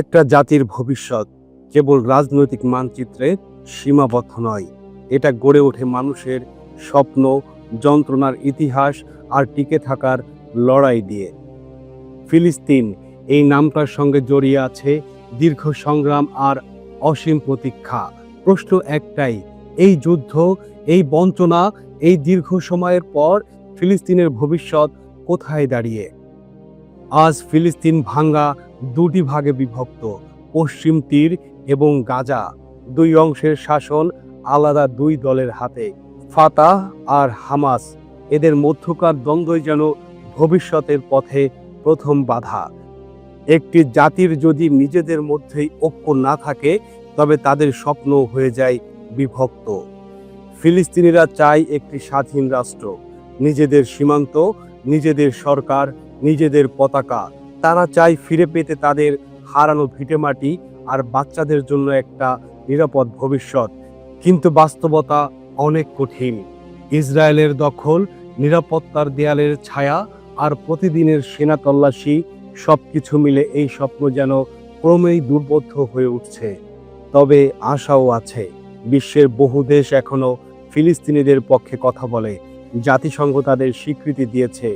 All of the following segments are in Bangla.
একটা জাতির ভবিষ্যৎ কেবল রাজনৈতিক মানচিত্রে সীমাবদ্ধ নয়। এটা গড়ে ওঠে মানুষের স্বপ্ন, যন্ত্রণার ইতিহাস আর টিকে থাকার লড়াই দিয়ে। ফিলিস্তিন এই নামটার সঙ্গে জড়িয়ে আছে দীর্ঘ সংগ্রাম আর অসীম প্রতীক্ষা। প্রশ্ন একটাই, এই যুদ্ধ, এই বঞ্চনা, এই দীর্ঘ সময়ের পর ফিলিস্তিনের ভবিষ্যৎ কোথায় দাঁড়িয়ে? আজ ফিলিস্তিন ভাঙ্গা দুটি ভাগে বিভক্ত, পশ্চিম তীর এবং গাজা। দুই অংশের শাসন আলাদা দুই দলের হাতে, ফাতাহ আর হামাস। এদের মধ্যকার দ্বন্দ্বই যেন ভবিষ্যতের পথে প্রথম বাধা। একটি জাতির যদি নিজেদের মধ্যেই ঐক্য না থাকে, তবে তাদের স্বপ্ন হয়ে যায় বিভক্ত। ফিলিস্তিনিরা চায় একটি স্বাধীন রাষ্ট্র। নিজেদের সীমান্ত, নিজেদের সরকার, নিজেদের পতাকা তারা চায় ফিরে পেতে তাদের হারানো ভিটেমাটি আর বাচ্চাদের জন্য একটা নিরাপদ ভবিষ্যৎ। কিন্তু বাস্তবতা অনেক কঠিন। ইসরায়েলের দখল, নিরাপত্তার দেয়ালের ছায়া আর প্রতিদিনের সেনা তল্লাশি, সবকিছু মিলে এই স্বপ্ন যেন ক্রমেই দুর্বোধ্য হয়ে উঠছে। তবে আশাও আছে, বিশ্বের বহু দেশ এখনও ফিলিস্তিনিদের পক্ষে কথা বলে। জাতিসংঘ তাদের স্বীকৃতি দিয়েছে,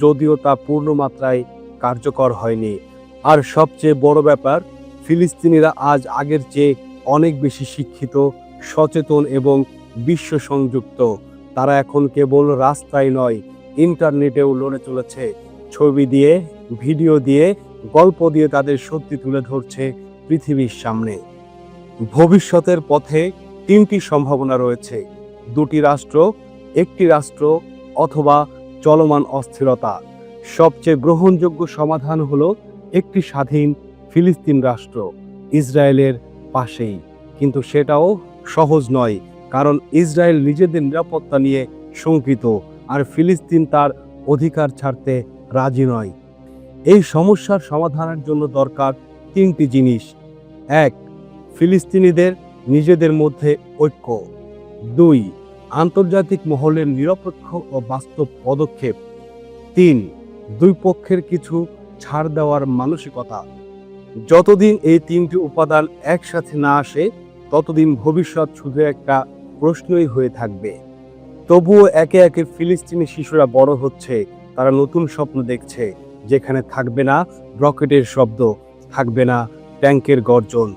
যদিও তা পূর্ণ মাত্রায় কার্যকর হয়নি। আর সবচেয়ে বড় ব্যাপার, ফিলিস্তিনিরা আজ আগের চেয়ে অনেক বেশি শিক্ষিত, সচেতন এবং বিশ্ব সংযুক্ত তারা এখন কেবল রাস্তায় নয়, ইন্টারনেটেও লড়ে চলেছে। ছবি দিয়ে, ভিডিও দিয়ে, গল্প দিয়ে তাদের সত্যি তুলে ধরছে পৃথিবীর সামনে। ভবিষ্যতের পথে তিনটি সম্ভাবনা রয়েছে। দুটি রাষ্ট্র, একটি রাষ্ট্র অথবা চলমান অস্থিরতা। সবচেয়ে গ্রহণযোগ্য সমাধান হলো একটি স্বাধীন ফিলিস্তিন রাষ্ট্র, ইসরায়েলের পাশেই। কিন্তু সেটাও সহজ নয়, কারণ ইসরায়েল নিজেদের নিরাপত্তা নিয়ে শঙ্কিত, আর ফিলিস্তিন তার অধিকার ছাড়তে রাজি নয়। এই সমস্যার সমাধানের জন্য দরকার তিনটি জিনিস। এক, ফিলিস্তিনিদের নিজেদের মধ্যে ঐক্য। দুই, আন্তর্জাতিক মহলের নিরপেক্ষ ও বাস্তব পদক্ষেপ। তিন দুই পক্ষের কিছু ছাড় দেওয়ার মানসিকতা। যতদিন এই তিনটি উপাদান একসাথে না আসে, ততদিন ভবিষ্যৎ শুধু একটা প্রশ্নই হয়ে থাকবে। তবুও একে একে ফিলিস্তিনি শিশুরা বড় হচ্ছে, তারা নতুন স্বপ্ন দেখছে, যেখানে থাকবে না রকেটের শব্দ, থাকবে না ট্যাঙ্কের গর্জন।